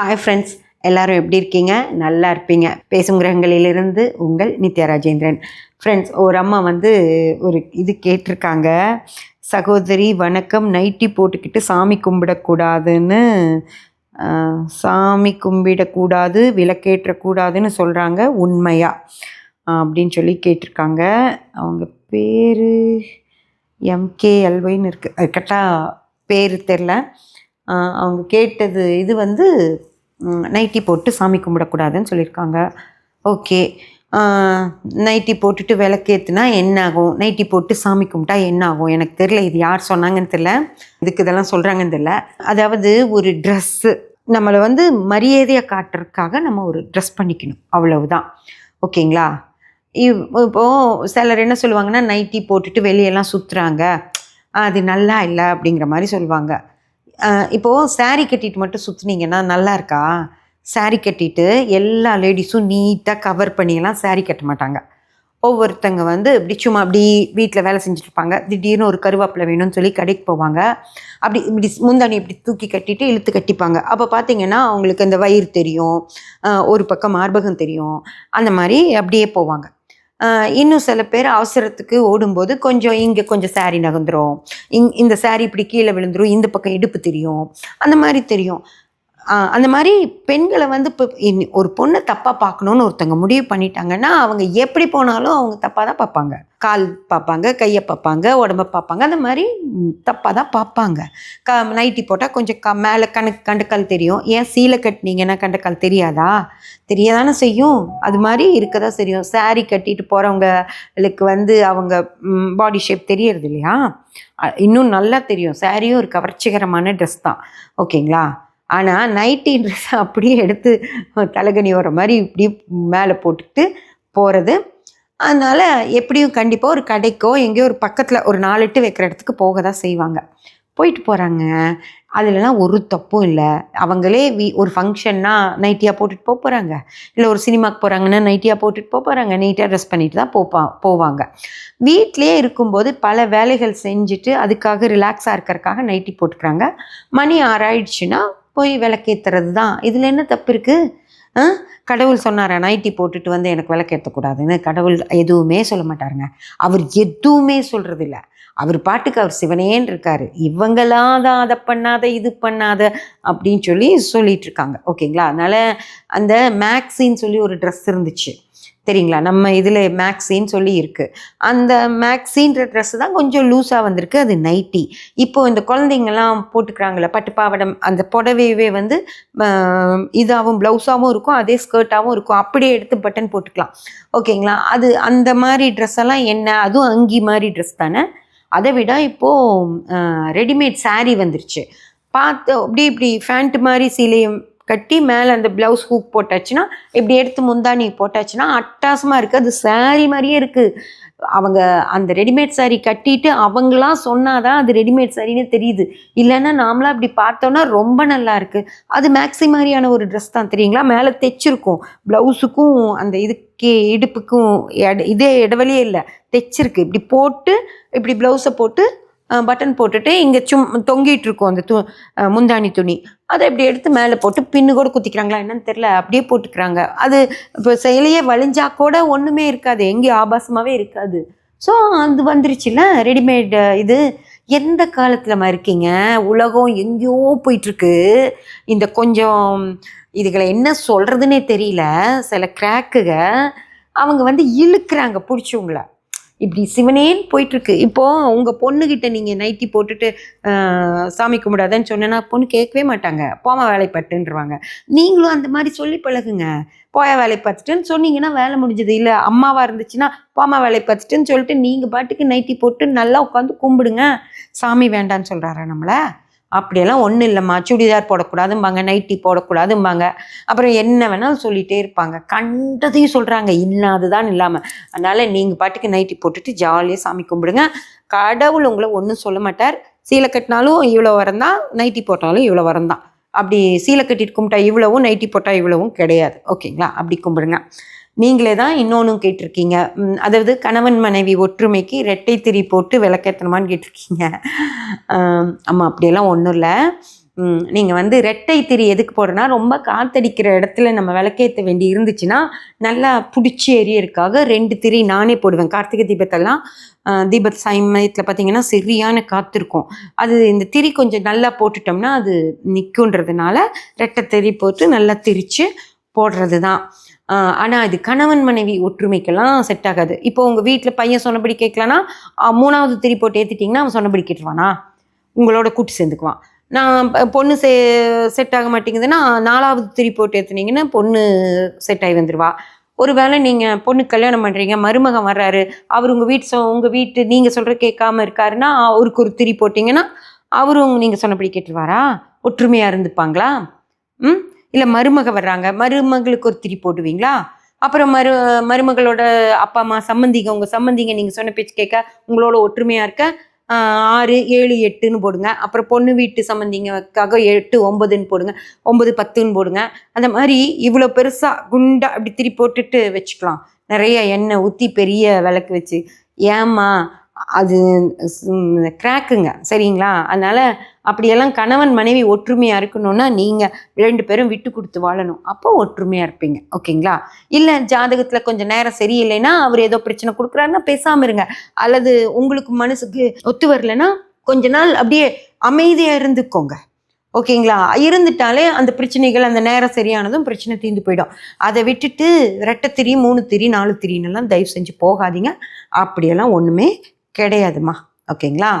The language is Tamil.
ஹாய் ஃப்ரெண்ட்ஸ் எல்லாரும் எப்படி இருக்கீங்க? நல்லா இருப்பீங்க. பேசும் கிரகங்களிலிருந்து உங்கள் நித்யா ராஜேந்திரன். ஃப்ரெண்ட்ஸ் ஒரு அம்மா வந்து ஒரு இது கேட்டிருக்காங்க. சகோதரி வணக்கம். நைட்டி போட்டுக்கிட்டு சாமி கும்பிடக்கூடாதுன்னு சாமி கும்பிடக்கூடாது விளக்கேற்றக்கூடாதுன்னு சொல்கிறாங்க உண்மையா? அப்படின்னு சொல்லி கேட்டிருக்காங்க. அவங்க பேர் எம்கேஎல்ஒய்னு இருக்குது அது கரெக்டாக பேர் தெரில அவங்க கேட்டது இது வந்து நைட்டி போட்டு சாமி கும்பிடக்கூடாதுன்னு சொல்லியிருக்காங்க. ஓகே. நைட்டி போட்டுட்டு விளக்கேற்றுனா என்ன ஆகும் நைட்டி போட்டு சாமி கும்பிட்டா என்ன ஆகும் எனக்கு தெரில இது யார் சொன்னாங்கன்னு தெரில இதுக்கு இதெல்லாம் சொல்கிறாங்கன்னு தெரில அதாவது ஒரு ட்ரெஸ்ஸு நம்மளை வந்து மரியாதையை காட்டுறதுக்காக நம்ம ஒரு ட்ரெஸ் பண்ணிக்கணும். அவ்வளவுதான். ஓகேங்களா? இவ் இப்போது சிலர் என்ன சொல்லுவாங்கன்னா நைட்டி போட்டுட்டு வெளியெல்லாம் சுற்றுறாங்க அது நல்லா இல்லை அப்படிங்கிற மாதிரி சொல்லுவாங்க. இப்போது saree கட்டிட்டு மட்டும் சுற்றுனீங்கன்னா நல்லா இருக்கா saree கட்டிட்டு எல்லா லேடிஸும் நீட்டாக கவர் பண்ணியெல்லாம் saree கட்ட மாட்டாங்க. ஒவ்வொருத்தங்க வந்து இப்படி சும்மா அப்படி வீட்டில் வேலை செஞ்சுட்ருப்பாங்க. திடீர்னு ஒரு கருவேப்பிலை வேணும்னு சொல்லி கடைக்கு போவாங்க. அப்படி இப்படி முந்தானி இப்படி தூக்கி கட்டிட்டு இழுத்து கட்டிப்பாங்க. அப்போ பார்த்தீங்கன்னா அவங்களுக்கு அந்த வயிறு தெரியும் ஒரு பக்கம் மார்பகம் தெரியும். அந்த மாதிரி அப்படியே போவாங்க. இன்னும் சில பேர் அவசரத்துக்கு ஓடும்போது கொஞ்சம் இங்கே கொஞ்சம் சாரி நகர்ந்துரும். இங் இந்த சாரி இப்படி கீழே விழுந்துரும் இந்த பக்கம் இடுப்பு தெரியும். அந்த மாதிரி தெரியும். அந்த மாதிரி பெண்களை வந்து இப்போ இனி ஒரு பொண்ணை தப்பாக பார்க்கணுன்னு ஒருத்தங்க முடிவு பண்ணிட்டாங்கன்னா அவங்க எப்படி போனாலும் அவங்க தப்பாக தான் பார்ப்பாங்க. கால் பார்ப்பாங்க கையை பார்ப்பாங்க உடம்ப பார்ப்பாங்க. அந்த மாதிரி தப்பாக தான் பார்ப்பாங்க. க நைட்டி போட்டால் கொஞ்சம் க மேலே கணக்கு கண்டுக்கால் தெரியும். ஏன் சீலை கட்டினீங்கன்னா கண்டுக்கால் தெரியாதா? தெரியதானே செய்யும். அது மாதிரி இருக்க தான் தெரியும் சாரீ கட்டிட்டு போகிறவங்களுக்கு வந்து அவங்க பாடி ஷேப் தெரியறது இல்லையா இன்னும் நல்லா தெரியும். சாரியும் ஒரு கவர்ச்சிகரமான ட்ரெஸ் தான். ஓகேங்களா? ஆனால் நைட்டி ட்ரெஸ் அப்படியே எடுத்து தலகணி வர மாதிரி இப்படி மேலே போட்டுக்கிட்டு போகிறது அதனால் எப்படியும் கண்டிப்பாக ஒரு கடைக்கோ எங்கேயோ ஒரு பக்கத்தில் ஒரு நாலு எட்டு வைக்கிற இடத்துக்கு போக தான் செய்வாங்க. போயிட்டு போகிறாங்க அதுலலாம் ஒரு தப்பும் இல்லை. அவங்களே வீ ஒரு ஃபங்க்ஷன்னா நைட்டியாக போட்டுட்டு போக போகிறாங்க இல்லை ஒரு சினிமாக்கு போகிறாங்கன்னா நைட்டியாக போட்டுட்டு போக போகிறாங்க நீட்டாக ட்ரெஸ் பண்ணிட்டு தான் போப்பா போவாங்க. வீட்லேயே இருக்கும்போது பல வேலைகள் செஞ்சுட்டு அதுக்காக ரிலாக்ஸாக இருக்கிறதுக்காக நைட்டி போட்டுக்கிறாங்க. மணி ஆறாயிடுச்சுன்னா போய் விளக்கேற்றுறது தான் இதில் என்ன தப்பு இருக்குது கடவுள் சொன்னாரா நைட்டி போட்டுட்டு வந்து எனக்கு விளக்கேற்றக்கூடாதுன்னு கடவுள் எதுவுமே சொல்ல மாட்டாருங்க. அவர் எதுவுமே சொல்கிறதில்ல அவர் பாட்டுக்கு அவர் சிவனேன்னு இருக்காரு. இவங்களாம் தான் அதை பண்ணாத இது பண்ணாத அப்படின்னு சொல்லி சொல்லிட்டு இருக்காங்க. ஓகேங்களா? அதனால அந்த மேக்ஸின்னு சொல்லி ஒரு ட்ரெஸ் இருந்துச்சு. சரிங்களா நம்ம இதில் மேக்ஸின்னு சொல்லி இருக்குது அந்த மேக்ஸின்ற ட்ரெஸ் தான் கொஞ்சம் லூஸாக வந்திருக்கு. அது நைட்டி இப்போது இந்த குழந்தைங்கலாம் போட்டுக்கிறாங்களே பட்டு பாவாடம் அந்த புடவையவே வந்து இதாகவும் ப்ளவுஸாகவும் இருக்கும் அதே ஸ்கர்ட்டாகவும் இருக்கும். அப்படியே எடுத்து பட்டன் போட்டுக்கலாம். ஓகேங்களா? அது அந்த மாதிரி ட்ரெஸ் எல்லாம் என்ன? அதுவும் அங்கி மாதிரி ட்ரெஸ் தானே? அதை விட இப்போது ரெடிமேட் சாரீ வந்துருச்சு. பார்த்து அப்படி இப்படி ஃபேண்ட் மாதிரி சீலையும் கட்டி மேலே அந்த ப்ளவுஸ் ஹூக் போட்டாச்சுன்னா இப்படி எடுத்து முந்தானி போட்டாச்சுன்னா அட்டாசமாக இருக்குது அது saree மாதிரியே இருக்குது அவங்க அந்த ரெடிமேட் saree கட்டிட்டு அவங்களாம் சொன்னாதான் அது ரெடிமேட் சாரின்னு தெரியுது. இல்லைன்னா நாமளாம் அப்படி பார்த்தோன்னா ரொம்ப நல்லா இருக்குது அது மேக்ஸி மாதிரியான ஒரு ட்ரெஸ் தான் தெரியுங்களா? மேலே தைச்சிருக்கும். ப்ளவுஸுக்கும் அந்த இதுக்கே இடுப்புக்கும் இதே இடவெளியே இல்லை. தைச்சிருக்கு. இப்படி போட்டு இப்படி ப்ளவுஸை போட்டு பட்டன் போட்டுட்டு இங்கே சும் தொங்கிட்டு இருக்கும் அந்த து முந்தானி துணி. அதை இப்படி எடுத்து மேலே போட்டு பின்னு கூட குத்திக்கிறாங்களா என்னன்னு தெரில அப்படியே போட்டுக்கிறாங்க. அது இப்போ செயலையே வலிஞ்சா கூட ஒன்றுமே இருக்காது எங்கேயும் ஆபாசமாகவே இருக்காது. ஸோ அது வந்துருச்சுல ரெடிமேட் இது. எந்த காலத்தில் இருக்கீங்க? உலகம் எங்கேயோ போயிட்டுருக்கு. இந்த கொஞ்சம் இதுகளை என்ன சொல்கிறதுனே தெரியல சில கிராக்குக அவங்க வந்து இழுக்கிறாங்க பிடிச்சவங்கள இப்படி சிவனேன்னு போயிட்டுருக்கு. இப்போது உங்கள் பொண்ணுக்கிட்ட நீங்கள் நைட்டி போட்டுட்டு சாமி கும்பிடாதன்னு சொன்னேன்னா பொண்ணு கேட்கவே மாட்டாங்க. போமா வேலை பட்டுன்றவாங்க நீங்களும் அந்த மாதிரி சொல்லி பழகுங்க. போயா வேலை பார்த்துட்டுன்னு சொன்னீங்கன்னா வேலை முடிஞ்சது. இல்லை அம்மாவாக இருந்துச்சுன்னா போமா வேலை பார்த்துட்டுன்னு சொல்லிட்டு நீங்கள் பாட்டுக்கு நைட்டி போட்டு நல்லா உட்காந்து கும்பிடுங்க. சாமி வேண்டான்னு சொல்கிறாரா நம்மளை? அப்படியெல்லாம் ஒன்றும் இல்லைம்மா. சுடிதார் போடக்கூடாதும்பாங்க நைட்டி போடக்கூடாதும்பாங்க. அப்புறம் என்ன வேணாலும் சொல்லிகிட்டே இருப்பாங்க. கண்டதையும் சொல்கிறாங்க இல்லாததான் இல்லாமல் அதனால் நீங்கள் பாட்டுக்கு நைட்டி போட்டுட்டு ஜாலியாக சாமி கும்பிடுங்க. கடவுள் உங்களை ஒன்றும் சொல்ல மாட்டார். சீலை கட்டினாலும் இவ்வளோ வரந்தான் நைட்டி போட்டாலும் இவ்வளோ வரந்தான் அப்படி சீலை கட்டிட்டு கும்பிட்டா இவ்வளவும் நைட்டி போட்டால் இவ்வளவும் கிடையாது. ஓகேங்களா? அப்படி கும்பிடுங்க. நீங்களே தான் இன்னொன்றும் கேட்டிருக்கீங்க. அதாவது கணவன் மனைவி ஒற்றுமைக்கு ரெட்டை திரி போட்டு விளக்கேற்றணுமான்னு கேட்டிருக்கீங்க. ஆமாம் அப்படியெல்லாம் ஒன்றும் இல்லை. நீங்கள் வந்து ரெட்டை திரி எதுக்கு போடுறேன்னா ரொம்ப காத்தடிக்கிற இடத்துல நம்ம விளக்கேற்ற வேண்டி இருந்துச்சுன்னா நல்லா பிடிச்சி எரியறதுக்காக ரெண்டு திரி நானே போடுவேன். கார்த்திகை தீபத்தெல்லாம் தீப சமயத்தில் பார்த்தீங்கன்னா சரியான காற்று இருக்கும். அது இந்த திரி கொஞ்சம் நல்லா போட்டுட்டோம்னா அது நிற்குன்றதுனால ரெட்டை திரி போட்டு நல்லா திரித்து போடுறது தான் ஆனால் இது கணவன் மனைவி ஒற்றுமைக்கெல்லாம் செட் ஆகாது. இப்போ உங்கள் வீட்டில் பையன் சொன்னபடி கேட்கலன்னா மூணாவது திரி போட்டு ஏற்றிட்டிங்கன்னா அவன் சொன்னபடி கேட்டுருவானா? உங்களோட கூட்டு சேர்ந்துக்குவான். நான் பொண்ணு செ செட் ஆக மாட்டேங்குதுன்னா நாலாவது திரி போட்டு ஏற்றுனீங்கன்னா பொண்ணு செட் ஆகி வந்துடுவா ஒருவேளை நீங்கள் பொண்ணு கல்யாணம் பண்ணுறீங்க மருமகன் வர்றாரு அவர் உங்கள் வீட்டு சொ உங்கள் வீட்டு நீங்கள் சொல்கிற கேட்காம இருக்காருன்னா அவருக்கு ஒரு திரி போட்டிங்கன்னா அவரும் நீங்கள் சொன்னபடி கேட்டுருவாரா? ஒற்றுமையாக இருந்துப்பாங்களா? ம்? இல்லை மருமக வர்றாங்க. மருமகளுக்கு ஒரு திரி போடுவீங்களா? அப்புறம் மரு மருமகளோட அப்பா அம்மா சம்மந்திங்க உங்கள் சம்மந்திங்க நீங்கள் சொன்ன பேச்சு கேட்க உங்களோட ஒற்றுமையாக இருக்க ஆறு ஏழு எட்டுன்னு போடுங்க. அப்புறம் பொண்ணு வீட்டு சம்மந்திங்கக்காக எட்டு ஒம்பதுன்னு போடுங்க. ஒம்பது பத்துன்னு போடுங்க. அந்த மாதிரி இவ்வளோ பெருசாக குண்டா அப்படி திரி போட்டுட்டு வச்சுக்கலாம். நிறைய எண்ணெய் ஊற்றி பெரிய விளக்கு வச்சு. ஏம்மா அது கிராக்குங்க சரிங்களா? அதனால் அப்படியெல்லாம் கணவன் மனைவி ஒற்றுமையாக இருக்கணும்னா நீங்கள் ரெண்டு பேரும் விட்டு கொடுத்து வாழணும். அப்போ ஒற்றுமையாக இருப்பீங்க. ஓகேங்களா? இல்லை ஜாதகத்தில் கொஞ்சம் நேரம் சரியில்லைன்னா அவர் ஏதோ பிரச்சனை கொடுக்குறாருன்னா பேசாமல் இருங்க. அல்லது உங்களுக்கு மனசுக்கு ஒத்து வரலைன்னா கொஞ்ச நாள் அப்படியே அமைதியாக இருந்துக்கோங்க. ஓகேங்களா? இருந்துட்டாலே அந்த பிரச்சனைகள் அந்த நேரம் சரியானதும் பிரச்சனை தீர்ந்து போயிடும். அதை விட்டுட்டு ரெட்டை திரி மூணு திரி நாலு திரின்னெல்லாம் தயவு செஞ்சு போகாதீங்க. அப்படியெல்லாம் ஒன்றுமே கிடையாதுமா. ஓகேங்களா?